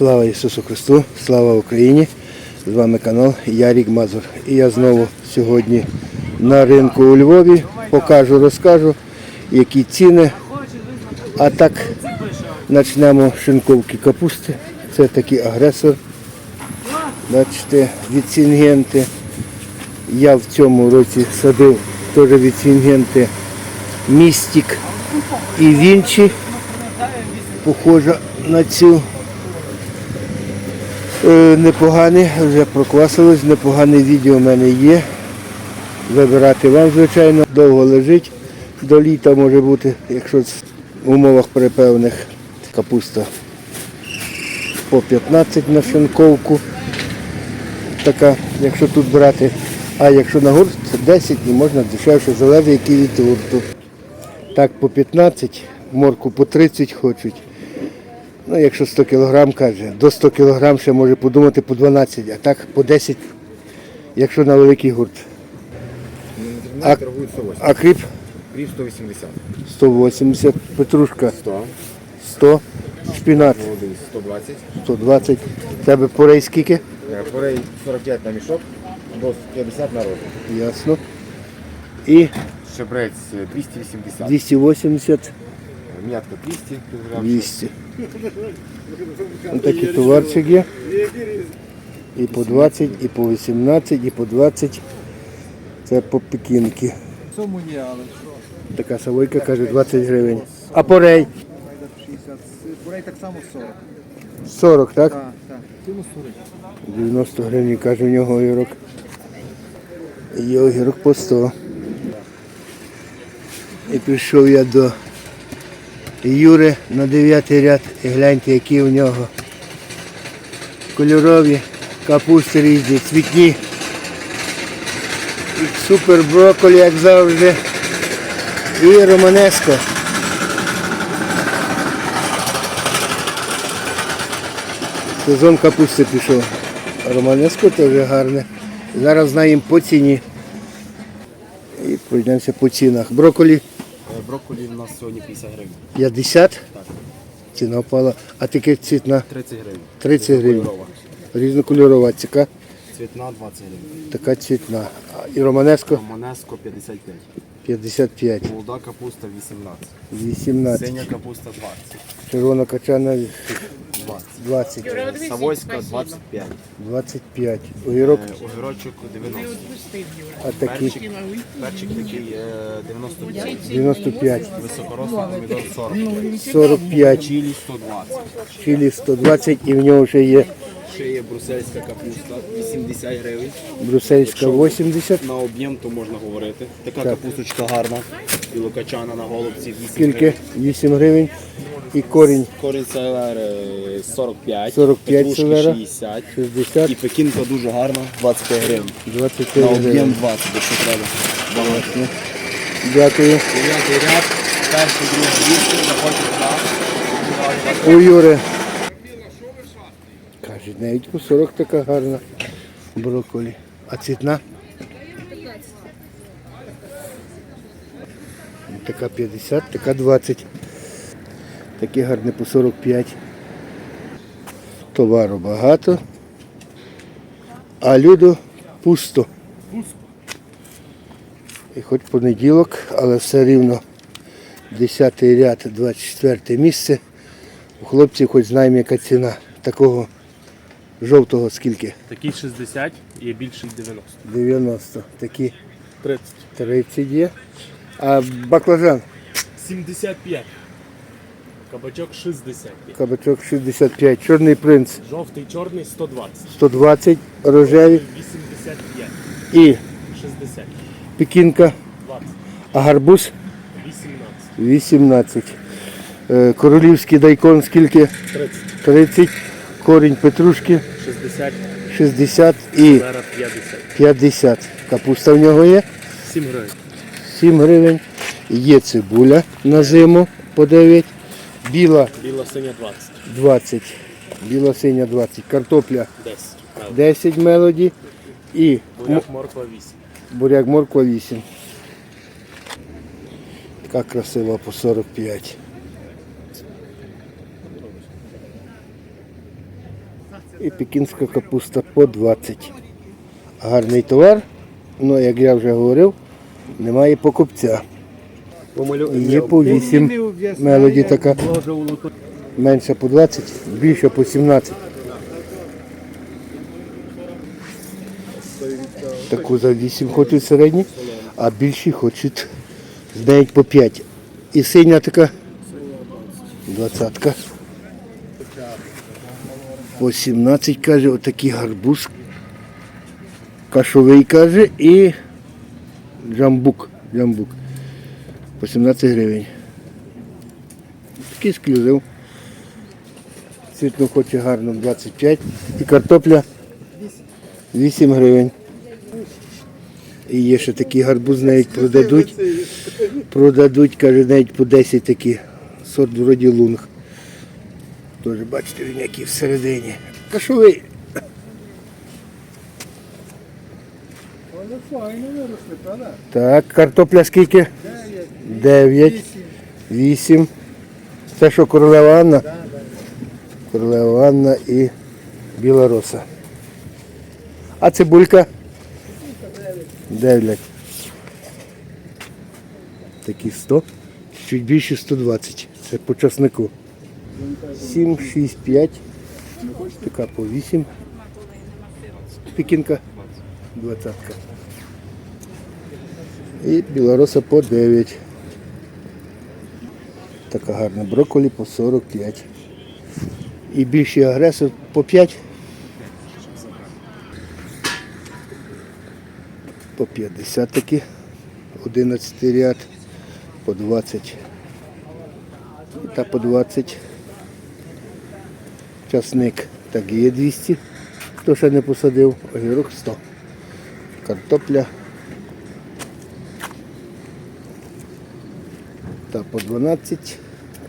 Слава Ісусу Христу, слава Україні! З вами канал Ярік Мазур. І я знову сьогодні на ринку у Львові покажу, розкажу, які ціни. А так почнемо шинковки капусти. Це такий агресор. Бачите, від Сінгенти. Я в цьому році садив теж від Сінгенти містик і вінчі. Похожа на цю. Е, Непогані, вже проквасилось, непогане відео в мене є. Вибирати вам, звичайно, довго лежить. До літа може бути, якщо в умовах перепевних капуста по 15 на шинковку. Така, якщо тут брати. А якщо на гурт, це 10 і можна дешевше, залежить який від гурту. Так по 15, морку по 30 хочуть. Ну, якщо 100 кг каже, до 100 кг ще може подумати по 12, а так по 10, якщо на великий гурт. А... торгують 180. А кріп Кріп 180. 180, петрушка 100. 100, шпінат Молодий 120. 120. Тебе порей скільки? Е, Порей 45 на мішок, або 50 на розу. Ясно. І Шебрець е, 280. 280, М'ятка 200 кг. 200. Ось такий товарчик є. І по 20, і по 18, і по 20. Це по пекінки. Цьому ні, але що? Така савойка каже 20 гривень. А порей? 60. Бурей так само 40. 40, так? Так, так. 90 гривень, каже, у нього огірок. Є огірок по 100. І пішов я до Юри на 9 ряд і гляньте, які у нього кольорові капусти різні, цвітні. Супер брокколі, як завжди. І романеско. Сезон капусти пішов. Романеско теж гарне. Зараз знаємо по ціні. І пройдемося по цінах. Брокколі Брокколі у нас сьогодні 50 гривень. 50, Так. ціна впала, а таке цвітна 30 гривень. 30 гривень. Різнокольорова. Різнокольорова ціка, Цвітна 20 гривень. така цвітна. А І романеско Романеско 55. 55, Молода капуста 18. 18, Синя капуста 20. червона качана 20. 20, Савойська 25. 25, огірок, Е, Огірочок 90. а такі Перчик, перчик такий е, 95. 95, Високорослий помідор 40. 45, Чилі 120. чилі 120 і в нього вже є Ще є брусельська капуста 80 гривень. брусельська 80, На об'єм то можна говорити. Така капусточка гарна. Білокачана на голубці 8 скільки? гривень. 8 гривень і корінь Корінь селер е, 45, 45 петрушки селера. 60 і 60, пекінка дуже гарна 25 гривень. 25 На об'єм гривень. 20, якщо треба. Багато. Дякую. Дев'ятий ряд, перший, другий місце, заходить на У Юри. Каже, навіть по 40 така гарна брокколі. А цвітна? Така 50, така 20. Такі гарні по 45. Товару багато. А люду пусто. І хоч понеділок, але все рівно 10 ряд, 24 місце. У хлопців хоч знаємо, яка ціна такого жовтого скільки? Такий 60, є більший 90. 90. Такі 30. 30 є. А баклажан, 75. Кабачок 60 кабачок 65, чорний принц Жовтий, чорний 120. 120, рожеві 85. і 60. пекінка, 20. а гарбуз 18. 18. Е, Королівський дайкон скільки? 30. 30, корінь петрушки 60. 60 і Зараз 50. 50. Капуста в нього є. 7 гривень. 7 гривень. Є цибуля на зиму по 9. Біла Біла синя 20. 20. Біла синя 20. Картопля 10. Правда. 10 мелоді. І Буряк, морква 8. буряк морква 8. Така красива по 45. І пекінська капуста по 20. Гарний товар, але як я вже говорив, немає покупця. Є по 8 мелоді така. Менше по 20, більше по 17. Таку за 8 хочуть середні, а більші хочуть навіть по 5. І синя така двадцятка. По 17 каже, отакий гарбуз. Кашовий каже і джамбук. джамбук. По 17 гривень. Такий склюзив. Світло хоче гарно 25. І картопля 8 гривень. І є ще такі гарбуз навіть продадуть. Продадуть, каже, навіть по 10 такі. Сорт вроді лунг. Теж бачите, він який всередині. Кашовий. Так, картопля скільки? 9. 8. Це що королева Анна? Королева Анна і біла роса. А цибулька? 9. Такі 100. Чуть більше 120. Це по часнику. 7, 6, 5. Така по 8. Пекінка 20. І білороса по 9. Така гарна брокколі по 45. І більший агресор по 5. По 50 такі. 11 ряд. По 20. Та по 20. Часник так є 200. Хто ще не посадив, огірок 100. Картопля та по 12,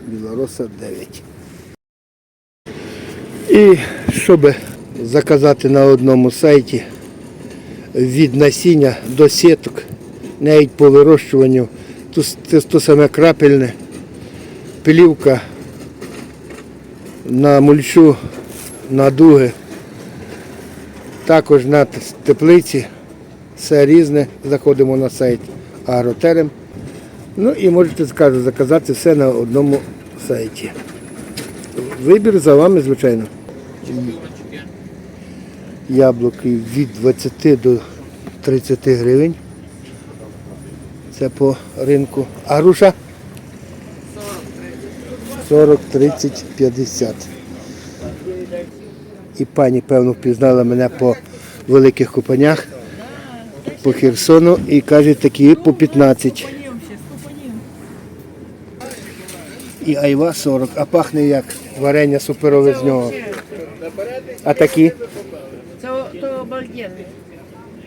білороса 9. І щоб заказати на одному сайті від насіння до сіток, навіть по вирощуванню, то, то саме крапельне, плівка на мульчу, на дуги, також на теплиці, все різне. Заходимо на сайт Агротерем. Ну і можете скажу, заказати все на одному сайті. Вибір за вами, звичайно. Яблуки від 20 до 30 гривень. Це по ринку. А груша? 40, 30, 50. І пані, певно, впізнала мене по великих купанях, по Херсону і каже, такі по 15. І айва 40, а пахне як варення суперове з нього. А такі Це то обалденний.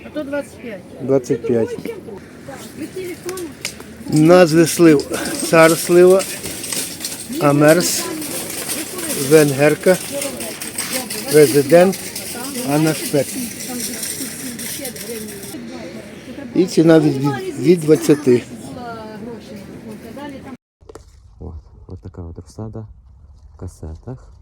А то 25. 25. Назви слив. Цар слива, Амерс, Венгерка, Президент, Анна Шпек. І ціна від, від, від 20. Ось така от розсада в касетах.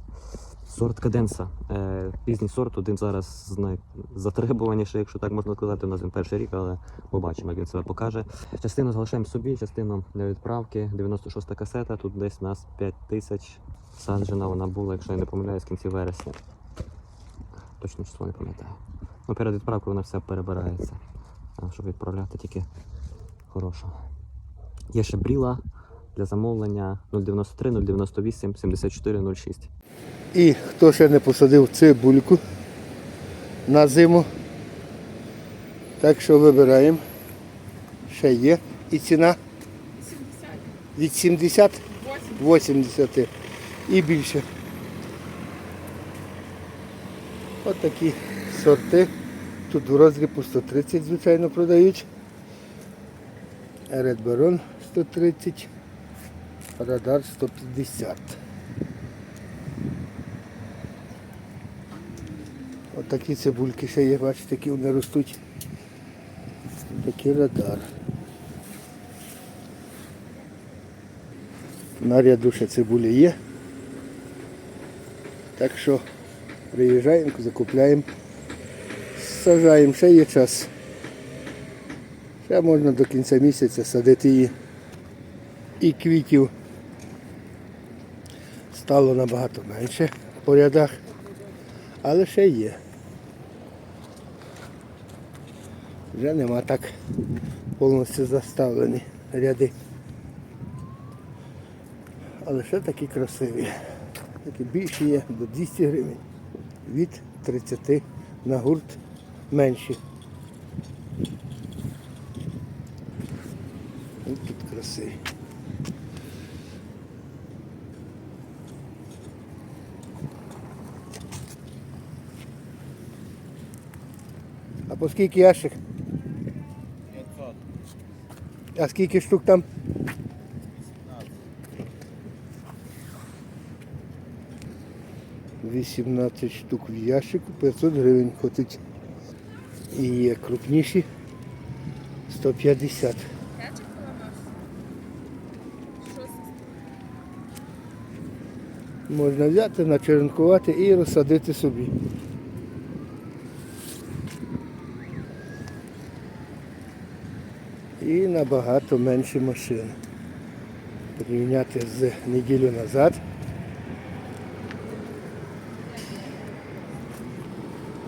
Сорт каденса. Е, пізній сорт, один зараз найзатребуваніший, якщо так можна сказати. У нас він перший рік, але побачимо, як він себе покаже. Частину залишаємо собі, частину для відправки. 96-та касета. Тут десь у нас 5 тисяч саджена вона була, якщо я не помиляюсь, в кінці вересня. Точно число не пам'ятаю. Ну, перед відправкою вона все перебирається. Щоб відправляти тільки хорошого. Є ще бріла для замовлення 093 098 74 06. І хто ще не посадив цибульку на зиму. Так що вибираємо. Ще є. І ціна від 70 80 і більше. От такі сорти. Тут в розрібу 130, звичайно, продають. Baron 130, Радар 150. От такі цибульки ще є, бачите, такі вони ростуть. Такий радар. На ряду ще цибулі є. Так що Приїжджаємо, закупляємо, сажаємо, ще є час. Ще можна до кінця місяця садити її. І квітів стало набагато менше по рядах, але ще є. Вже нема так повністю заставлені ряди. Але ще такі красиві. Такі більші є до 200 гривень. Від 30 на гурт менші. Ось тут красиві. По скільки ящик? 500. А скільки штук там? Вісімнадцять штук в ящику, 500 гривень ходить. І є крупніші 150. Можна взяти, начеренкувати і розсадити собі. І набагато менше машин. Порівняти з неділю назад.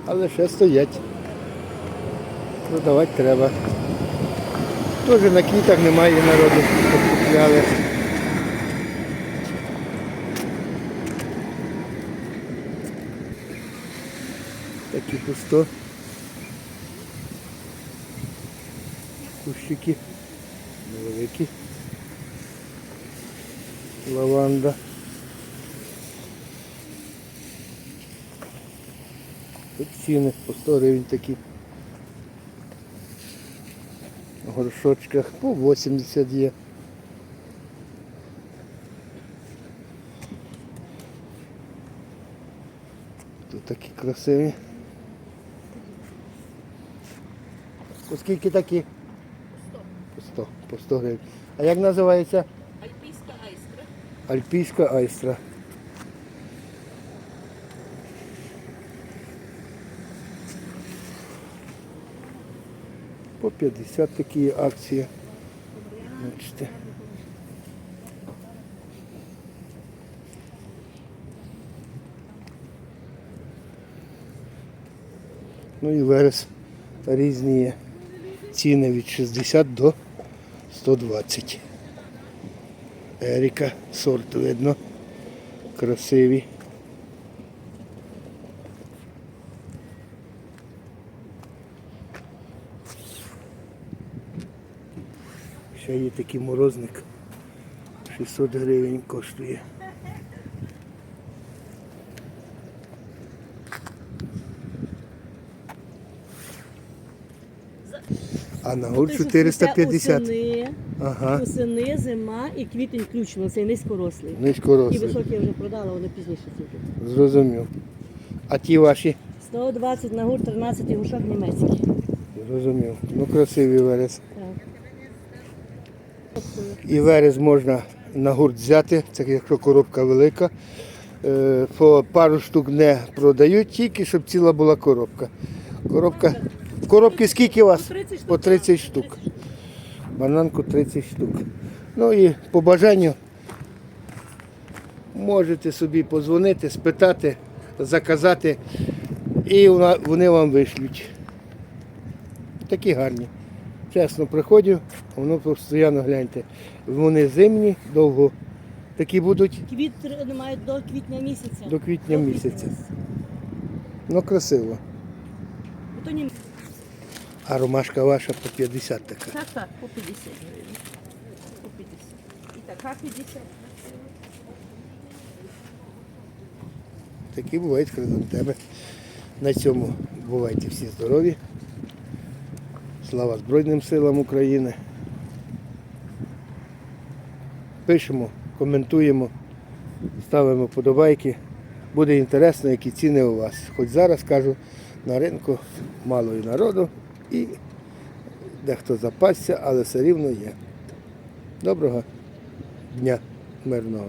Але ще стоять. Продавати треба. Теж на квітах немає народу, купляли. Такі пусто. Кущики невеликі. Лаванда. Тут ціни по 100 гривень такі. В горшочках по 80 є. Тут такі красиві. По скільки такі? По 100. Гривень. А як називається? Альпійська айстра. Альпійська айстра. По 50 такі акції. Бачите. Ну і верес різні. Ціни від 60 до 120. Еріка, сорт видно. Красиві. Ще є такий морозник. 600 гривень коштує. А на гурт 450. Осени, Ага. осени, зима і квітень включно. Цей низькорослий. Низько І високі я вже продала, вони пізніше цвітуть. Зрозумів. А ті ваші? 120 на гурт, 13 і гушок німецький. Зрозумів. Ну красивий верес. Так. І верес можна на гурт взяти, це якщо коробка велика. Е, По пару штук не продають, тільки щоб ціла була коробка. Коробка. Коробки скільки у вас? 30 штук. По 30 штук. Бананку 30 штук. Ну і по бажанню можете собі позвонити, спитати, заказати, і вони вам вишлють. Такі гарні. Чесно, приходжу, воно постійно гляньте. Вони зимні, довго. Такі будуть Квіт мають до квітня місяця. до квітня місяця. Ну красиво. А ромашка ваша по 50 така. Так, так, по 50 гривень. По 50. І така 50. Такі бувають хризантеми. На цьому бувайте всі здорові. Слава Збройним силам України. Пишемо, коментуємо, ставимо подобайки. Буде інтересно, які ціни у вас. Хоч зараз кажу, на ринку мало і народу і дехто запасся, але все рівно є. Доброго дня мирного.